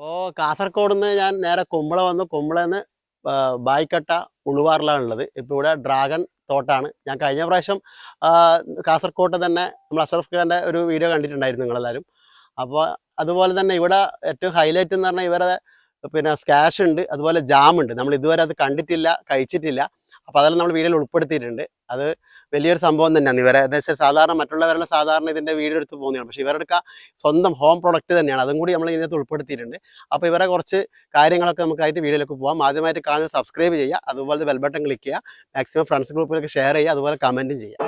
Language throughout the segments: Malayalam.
അപ്പോൾ കാസർഗോഡ് നിന്ന് ഞാൻ നേരെ കുമ്പള വന്നു. കുമ്പളന്ന് ബായിക്കട്ട ഉളുവാറിലാണ് ഉള്ളത് ഇപ്പോൾ ഇവിടെ ഡ്രാഗൺ തോട്ടാണ്. ഞാൻ കഴിഞ്ഞ പ്രാവശ്യം കാസർകോട്ട് തന്നെ നമ്മൾ അഷറഫ് ഖാന്റെ ഒരു വീഡിയോ കണ്ടിട്ടുണ്ടായിരുന്നു നിങ്ങളെല്ലാവരും അപ്പോൾ അതുപോലെ തന്നെ ഇവിടെ ഏറ്റവും ഹൈലൈറ്റ് എന്ന് പറഞ്ഞാൽ ഇവരുടെ പിന്നെ സ്കാഷ് ഉണ്ട്. അതുപോലെ ജാം ഉണ്ട് നമ്മൾ ഇതുവരെ അത് കണ്ടിട്ടില്ല കഴിച്ചിട്ടില്ല. അപ്പോൾ അതെല്ലാം നമ്മൾ വീഡിയോയിൽ ഉൾപ്പെടുത്തിയിട്ടുണ്ട്. അത് വലിയൊരു സംഭവം തന്നെയാണ്. ഇവരെ ഏകദേശം സാധാരണ മറ്റുള്ളവരെല്ലാം സാധാരണ ഇതിന്റെ വീഡിയോ എടുത്ത് പോകുന്നതാണ്. പക്ഷേ ഇവരുടെ സ്വന്തം ഹോം പ്രൊഡക്റ്റ് തന്നെയാണ്. അതും കൂടി നമ്മൾ ഇതിനകത്ത് ഉൾപ്പെടുത്തിയിട്ടുണ്ട്. അപ്പോൾ ഇവരെ കുറച്ച് കാര്യങ്ങളൊക്കെ നമുക്കായിട്ട് വീഡിയോയിലേക്ക് പോകാം ആദ്യമായിട്ട് കാണാൻ സബ്സ്ക്രൈബ് ചെയ്യുക. അതുപോലെ ബെൽ ബട്ടൺ ക്ലിക്ക് ചെയ്യുക. മാക്സിമം ഫ്രണ്ട്സ് ഗ്രൂപ്പിലേക്ക് ഷെയർ ചെയ്യുക. അതുപോലെ കമന്റും ചെയ്യുക.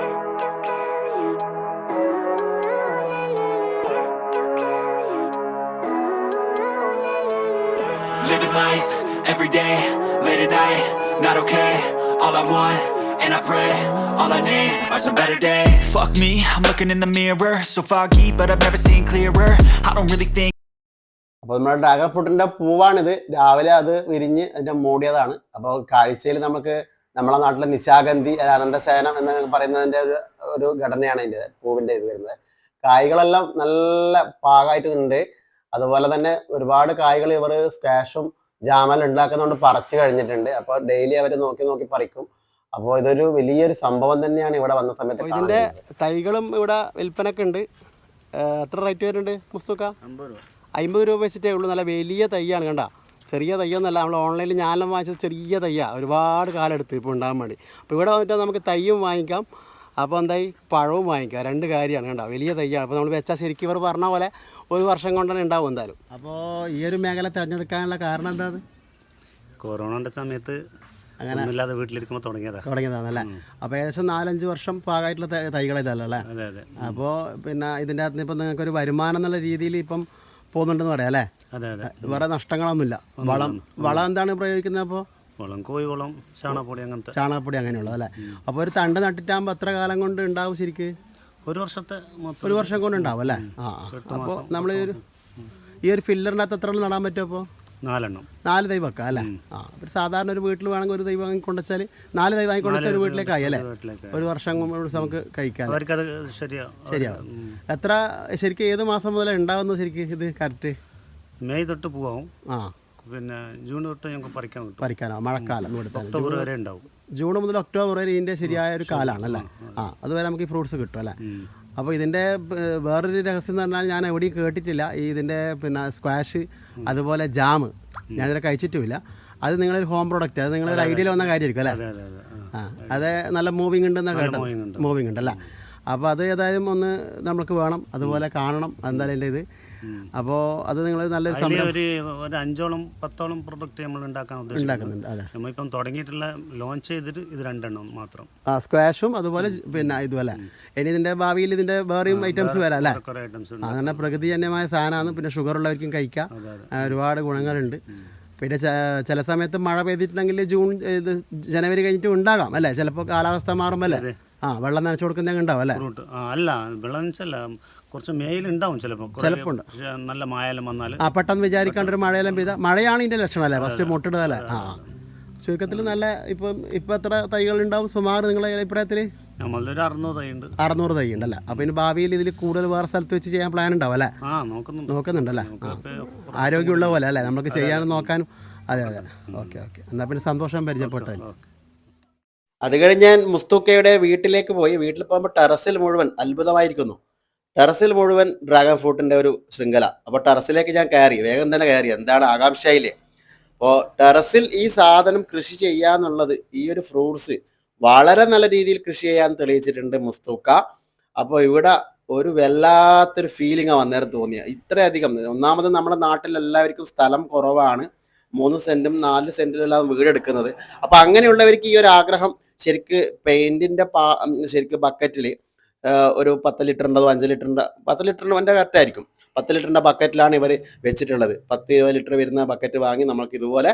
Life, every day, late at night, not okay. All I want, and I pray, all I need are some better days. Fuck me, I'm looking in the mirror. So foggy, but I've never seen clearer. I don't really think അപ്പോൾ നമ്മുടെ ഡ്രാഗൺ ഫ്രൂട്ടിന്റെ പൂവാണിത്. രാവിലെ അത് വിരിഞ്ഞ് അതിന്റെ മൂടിയതാണ്. അപ്പോൾ കാഴ്ചയിൽ നമുക്ക് നമ്മളെ നാട്ടിലെ നിശാഗന്ധി അനന്തസേനം അനന്തശയനം എന്ന് പറയുന്നതിന്റെ ഒരു ഒരു ഘടനയാണ് അതിന്റെ പൂവിന്റെ ഇത് വരുന്നത്. കായ്കളെല്ലാം നല്ല പാകമായിട്ടുണ്ട് അതുപോലെ തന്നെ ഒരുപാട് കായ്കൾ ഇവർ സ്ക്വാഷും ജാമൽ ഉണ്ടാക്കുന്നതുകൊണ്ട് പറിച്ചു കഴിഞ്ഞിട്ടുണ്ട്. അപ്പോൾ ഡെയിലി അവർ നോക്കി നോക്കി പറിക്കും. അപ്പോൾ ഇതൊരു വലിയൊരു സംഭവം തന്നെയാണ് ഇവിടെ വന്ന സമയത്ത് ഇതിന്റെ തൈകളും ഇവിടെ വിൽപ്പനക്ക് ഉണ്ട്. എത്ര റേറ്റ് വരുന്നുണ്ട് മുസ്തുക്ക? അമ്പത് രൂപ. വെച്ചിട്ടേ ഉള്ളൂ. നല്ല വലിയ തൈയാണ് കണ്ട. ചെറിയ തയ്യൊന്നല്ല നമ്മൾ ഓൺലൈനിൽ ഞാനെല്ലാം വാങ്ങിച്ചത് ചെറിയ തയ്യാ ഒരുപാട് കാലം എടുത്ത് ഇപ്പോൾ ഉണ്ടാകാൻ വേണ്ടി. അപ്പോൾ ഇവിടെ വന്നിട്ട് നമുക്ക് തയ്യും വാങ്ങിക്കാം. അപ്പോൾ എന്തായി? പഴവും വാങ്ങിക്കാം രണ്ട് കാര്യമാണ് കണ്ടോ? വലിയ തയ്യാണ്. അപ്പോൾ നമ്മൾ വെച്ചാൽ ശരിക്കും ഇവർ പറഞ്ഞ പോലെ ഒരു വർഷം കൊണ്ട് തന്നെ ഉണ്ടാവും എന്തായാലും. അപ്പോൾ ഈ ഒരു മേഖല തിരഞ്ഞെടുക്കാനുള്ള കാരണം എന്താണ് കൊറോണയുടെ സമയത്ത് അങ്ങനെ ഇല്ലാതെ വീട്ടിലിരിക്കുമ്പോൾ തുടങ്ങിയതാണ് തുടങ്ങിയതാണല്ലേ? അപ്പോൾ ഏകദേശം നാലഞ്ച് വർഷം പാകമായിട്ടുള്ള തൈകൾ ഇതല്ലേ അല്ലേ? അതെ അതെ. അപ്പോൾ പിന്നെ ഇതിന്റെ അകത്ത് ഇപ്പം നിങ്ങൾക്ക് ഒരു വരുമാനം എന്നുള്ള രീതിയിൽ ഇപ്പം പോകുന്നുണ്ടെന്ന് പറയാം അല്ലേ? അതെ അതെ. വേറെ നഷ്ടങ്ങളൊന്നുമില്ല. വളം വളം എന്താണ് പ്രയോഗിക്കുന്നത് അപ്പോൾ വളം കോഴി വളം ചാണകപ്പൊടി അങ്ങനത്തെ. ചാണകപ്പൊടി അങ്ങനെയുള്ളത് അല്ലേ? അപ്പോൾ ഒരു തണ്ട് നട്ടിട്ടാകുമ്പോൾ എത്ര കാലം കൊണ്ട് ഉണ്ടാവും ശരിക്ക്? ഒരു വർഷത്തെ ഒരു വർഷം കൊണ്ട് ഉണ്ടാവും അല്ലേ? ആ അപ്പോൾ നമ്മൾ ഈ ഒരു ഈ ഒരു ഫില്ലറിന്റെ അകത്ത് എത്ര നടാൻ പറ്റും അപ്പോൾ? നാലെണ്ണം. നാല് തൈ വെക്കാം അല്ലേ ആ ഒരു സാധാരണ ഒരു വീട്ടിൽ വേണമെങ്കിൽ ഒരു തൈ വാങ്ങിക്കൊണ്ടുവച്ചാൽ നാല് തൈ വാങ്ങിക്കൊണ്ടുവച്ചാൽ ഒരു വീട്ടിലേക്കായി അല്ലേ? വീട്ടിലേക്ക് ഒരു വർഷം കൊണ്ട് നമുക്ക് കഴിക്കാം ശരിയാവും. എത്ര ശരിക്കും ഏത് മാസം മുതലേ ഉണ്ടാവുന്നത് ശരിക്കും ഇത് കറക്റ്റ്? മെയ് തൊട്ട് പോവാം ആ. പിന്നെ ജൂൺ തൊട്ട് ഞങ്ങൾക്ക് പറിക്കാൻ കിട്ടും. മഴക്കാലം ഇവിടുത്തെ ഒക്ടോബർ വരെ ഉണ്ടാവും. ജൂൺ മുതൽ ഒക്ടോബർ വരെ ഇതിന്റെ ശരിയായ ഒരു കാലമാണ് അല്ലേ? ആ അതുവരെ നമുക്ക് ഈ ഫ്രൂട്ട്സ് കിട്ടും അല്ലേ. അപ്പോൾ ഇതിന്റെ വേറൊരു രഹസ്യം എന്ന് പറഞ്ഞാൽ ഞാൻ എവിടെയും കേട്ടിട്ടില്ല. ഈ ഇതിന്റെ പിന്നെ സ്ക്വാഷ് അതുപോലെ ജാം ഞാനിതിനെ കഴിച്ചിട്ടുമില്ല. അത് നിങ്ങളൊരു ഹോം പ്രോഡക്റ്റ് അത് നിങ്ങളൊരു ഐഡിയയിൽ വന്ന കാര്യമായിരിക്കും അല്ലേ? ആ. അത് നല്ല മൂവിങ് ഉണ്ടെന്ന് കേട്ടോ മൂവിങ് ഉണ്ട്. മൂവിങ് ഉണ്ടല്ലേ അപ്പോൾ അത് ഏതായാലും ഒന്ന് നമുക്ക് വേണം. അതുപോലെ കാണണം. എന്തായാലും എന്റെ ഇത് അപ്പോൾ അത് നിങ്ങൾ നല്ലൊരു സമയം ഒരു ഒരു അഞ്ചോളം പത്തോളം പ്രൊഡക്റ്റ് നമ്മൾ ഉണ്ടാക്കാൻ ഉദ്ദേശിക്കുന്നുണ്ട് നമ്മളിപ്പം തുടങ്ങിയിട്ടുള്ള ലോഞ്ച് ചെയ്തിട്ട് ഇത് രണ്ടെണ്ണം മാത്രം. ആ സ്ക്വാഷും അതുപോലെ പിന്നെ ഇതുപോലെ. ഇനി ഇതിന്റെ ഭാവിയിൽ ഇതിന്റെ വേറെയും ഐറ്റംസ് വരാം അല്ലേ? കുറേ ഐറ്റംസ് ഉണ്ട്. അങ്ങനെ പ്രകൃതിജന്യമായ സാധനമാണ് പിന്നെ ഷുഗർ ഉള്ളവർക്കും കഴിക്കാം. ഒരുപാട് ഗുണങ്ങളുണ്ട്. പിന്നെ ചില സമയത്ത് മഴ പെയ്തിട്ടുണ്ടെങ്കിൽ ജൂൺ ഇത് ജനുവരി കഴിഞ്ഞിട്ട് ഉണ്ടാകാം അല്ലേ? ചിലപ്പോൾ കാലാവസ്ഥ മാറുമ്പോൾ അല്ലേ? ആ വെള്ളം നനച്ചു കൊടുക്കുന്നതൊക്കെ ഉണ്ടാവും അല്ലേ? ഫ്രൂട്ട് ആ അല്ല വെള്ളം വെച്ചല്ല കുറച്ച് മേയിൽ ഉണ്ടാവും ചിലപ്പോൾ ചിലപ്പോൾ ഉണ്ട്. നല്ല മായാലും വന്നാൽ ആ പെട്ടെന്ന് വിചാരിക്കാണ്ട് ഒരു മഴയെല്ലാം പെയ്ത മഴയാണ് ഇതിന്റെ ലക്ഷണം അല്ലേ? ഫസ്റ്റ് മുട്ടിടുക അല്ലേ? ആ. ചുരുക്കത്തിൽ നല്ല ഇപ്പം ഇപ്പം എത്ര തൈകൾ ഉണ്ടാവും സുമാർ നിങ്ങളുടെ അഭിപ്രായത്തിൽ നമ്മളൊരു അറുന്നൂറ് തൈ ഉണ്ട് അറുന്നൂറ് തൈ ഉണ്ടല്ലേ അപ്പോൾ ഇനി ഭാവിയിൽ ഇതിൽ കൂടുതൽ വേറെ സ്ഥലത്ത് വെച്ച് ചെയ്യാൻ പ്ലാൻ ഉണ്ടാവും അല്ലേ? ആ നോക്കുന്നുണ്ട്. നോക്കുന്നുണ്ടല്ലേ ആ. ആരോഗ്യമുള്ള പോലെ അല്ലേ? നമുക്ക് ചെയ്യാനും നോക്കാനും അതെ അതെ. Okay okay. എന്നാൽ പിന്നെ സന്തോഷം പരിചയപ്പെട്ടത് ഓക്കെ. അത് കഴിഞ്ഞ് ഞാൻ മുസ്തുക്കയുടെ വീട്ടിലേക്ക് പോയി. വീട്ടിൽ പോകുമ്പോൾ ടെറസിൽ മുഴുവൻ അത്ഭുതമായിരിക്കുന്നു. ടെറസിൽ മുഴുവൻ ഡ്രാഗൺ ഫ്രൂട്ടിന്റെ ഒരു ശൃംഖല. അപ്പോൾ ടെറസിലേക്ക് ഞാൻ കയറി. വേഗം തന്നെ കയറി. എന്താണ് ആകാംക്ഷയില്ലേ? അപ്പോൾ ടെറസിൽ ഈ സാധനം കൃഷി ചെയ്യാന്നുള്ളത് ഈ ഒരു ഫ്രൂട്ട്സ് വളരെ നല്ല രീതിയിൽ കൃഷി ചെയ്യാൻ തെളിയിച്ചിട്ടുണ്ട് മുസ്തുക്ക. അപ്പോൾ ഇവിടെ ഒരു വല്ലാത്തൊരു ഫീലിംഗ് വന്നേരം തോന്നിയ ഇത്രയധികം. ഒന്നാമത് നമ്മുടെ നാട്ടിൽ എല്ലാവർക്കും സ്ഥലം കുറവാണ്. മൂന്ന് സെന്റും നാല് സെന്റിലെല്ലാം വീടെടുക്കുന്നത്. അപ്പൊ അങ്ങനെയുള്ളവർക്ക് ഈ ഒരു ആഗ്രഹം ശരിക്ക് പെയിന്റിന്റെ പാ ശരിക്ക് ബക്കറ്റിൽ ഒരു പത്ത് ലിറ്ററിന്റെതോ അഞ്ച് ലിറ്ററിന്റെ പത്ത് ലിറ്ററിന്റെ കറക്റ്റ് ആയിരിക്കും പത്ത് ലിറ്ററിന്റെ ബക്കറ്റിലാണ് ഇവർ വെച്ചിട്ടുള്ളത്. പത്ത് ലിറ്റർ വരുന്ന ബക്കറ്റ് വാങ്ങി നമ്മൾക്ക് ഇതുപോലെ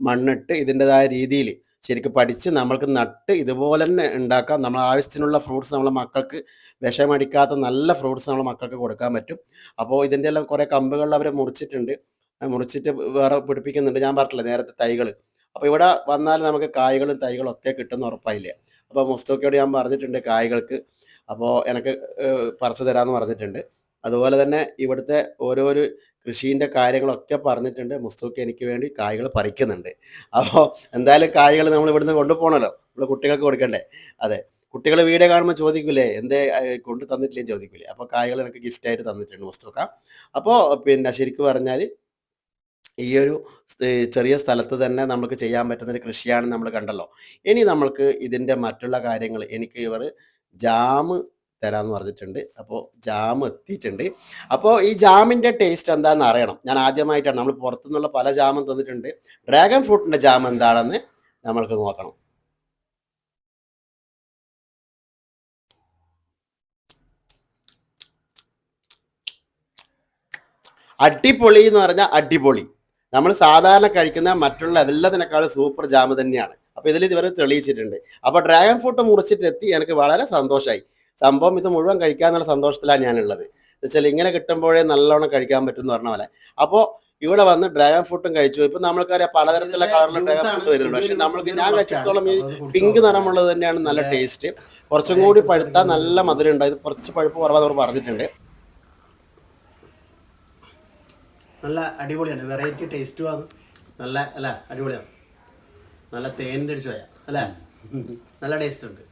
മണ്ണിട്ട് ഇതിന്റെതായ രീതിയിൽ ശരിക്ക് പഠിച്ച് നമ്മൾക്ക് നട്ട് ഇതുപോലെ തന്നെ ഉണ്ടാക്കാം. നമ്മൾ ആവശ്യത്തിനുള്ള ഫ്രൂട്ട്സ് നമ്മളെ മക്കൾക്ക് വിഷമടിക്കാത്ത നല്ല ഫ്രൂട്ട്സ് നമ്മളെ മക്കൾക്ക് കൊടുക്കാൻ പറ്റും. അപ്പോൾ ഇതിന്റെ എല്ലാം കുറേ കമ്പുകളിൽ അവർ മുറിച്ചിട്ടുണ്ട്. മുറിച്ചിട്ട് വേറെ പിടിപ്പിക്കുന്നുണ്ട്. ഞാൻ പറഞ്ഞില്ല നേരത്തെ തൈകൾ അപ്പോൾ ഇവിടെ വന്നാൽ നമുക്ക് കായ്കളും തൈകളും ഒക്കെ കിട്ടുന്ന ഉറപ്പായില്ല? അപ്പോൾ മുസ്തഫയോട് ഞാൻ പറഞ്ഞിട്ടുണ്ട് കായ്കൾക്ക്. അപ്പോൾ എനിക്ക് പറിച്ചു തരാമെന്ന് പറഞ്ഞിട്ടുണ്ട്. അതുപോലെ തന്നെ ഇവിടുത്തെ ഓരോരോ കൃഷീന്റെ കാര്യങ്ങളൊക്കെ പറഞ്ഞിട്ടുണ്ട്. മുസ്തൂക്ക് എനിക്ക് വേണ്ടി കായ്കൾ പറിക്കുന്നുണ്ട്. അപ്പോൾ എന്തായാലും കായ്കൾ നമ്മൾ ഇവിടുന്ന് കൊണ്ടുപോകണമല്ലോ നമ്മൾ കുട്ടികൾക്ക് കൊടുക്കണ്ടേ? അതെ. കുട്ടികൾ വീഡിയോ കാണുമ്പോൾ ചോദിക്കില്ലേ എന്തേ കൊണ്ട് തന്നിട്ടില്ലേ ചോദിക്കൂലേ? അപ്പോൾ കായ്കൾ എനിക്ക് ഗിഫ്റ്റായിട്ട് തന്നിട്ടുണ്ട് മുസ്തൂക്ക അപ്പോൾ പിന്നെ ശരിക്കും പറഞ്ഞാൽ ഈ ഒരു ചെറിയ സ്ഥലത്ത് തന്നെ നമുക്ക് ചെയ്യാൻ പറ്റുന്നൊരു കൃഷിയാണ് നമ്മൾ കണ്ടല്ലോ. ഇനി നമ്മൾക്ക് ഇതിന്റെ മറ്റുള്ള കാര്യങ്ങൾ എനിക്ക് ഇവർ ജാമ് തരാമെന്ന് പറഞ്ഞിട്ടുണ്ട്. അപ്പോൾ ജാം എത്തിയിട്ടുണ്ട്. അപ്പോൾ ഈ ജാമിന്റെ ടേസ്റ്റ് എന്താണെന്ന് അറിയണം. ഞാൻ ആദ്യമായിട്ടാണ് നമ്മൾ പുറത്തുനിന്നുള്ള പല ജാമും തന്നിട്ടുണ്ട്. ഡ്രാഗൺ ഫ്രൂട്ടിന്റെ ജാം എന്താണെന്ന് നമ്മൾക്ക് നോക്കണം. അടിപൊളി എന്ന് പറഞ്ഞാൽ അടിപൊളി. നമ്മൾ സാധാരണ കഴിക്കുന്ന മറ്റുള്ള എല്ലാത്തിനേക്കാളും സൂപ്പർ ജാമ് തന്നെയാണ്. അപ്പോൾ ഇതിൽ ഇതുവരെ തെളിയിച്ചിട്ടുണ്ട്. അപ്പോൾ ഡ്രാഗൺ ഫ്രൂട്ട് മുറിച്ചിട്ട് എത്തി എനിക്ക് വളരെ സന്തോഷമായി സംഭവം ഇത് മുഴുവൻ കഴിക്കാന്നുള്ള സന്തോഷത്തിലാണ് ഞാനുള്ളത്. വെച്ചാൽ ഇങ്ങനെ കിട്ടുമ്പോഴേ നല്ലോണം കഴിക്കാൻ പറ്റും എന്ന് പറഞ്ഞ പോലെ. അപ്പോൾ ഇവിടെ വന്ന് ഡ്രാഗൺ ഫ്രൂട്ടും കഴിച്ചു. ഇപ്പൊ നമ്മൾക്കറിയാം പലതരത്തിലുള്ള കളറിലുള്ള ഡ്രാഗൺ ഫ്രൂട്ട് വരുന്നുണ്ട്. പക്ഷെ നമ്മൾക്ക് ഞാൻ കഴിച്ചിടത്തോളം ഈ പിങ്ക് നിറമുള്ളത് തന്നെയാണ് നല്ല ടേസ്റ്റ് കുറച്ചും കൂടി പഴുത്താൽ നല്ല മധുരം ഉണ്ടായത് ഇത് കുറച്ച് പഴുപ്പ് കുറവാന്ന് അവർ പറഞ്ഞിട്ടുണ്ട്. നല്ല അടിപൊളിയാണ്. വെറൈറ്റി ടേസ്റ്റുമാണ് നല്ല അല്ല? അടിപൊളിയാണ്. നല്ല തേൻ അടിച്ചു പോയാ അല്ലേ? നല്ല ടേസ്റ്റ് ഉണ്ട്.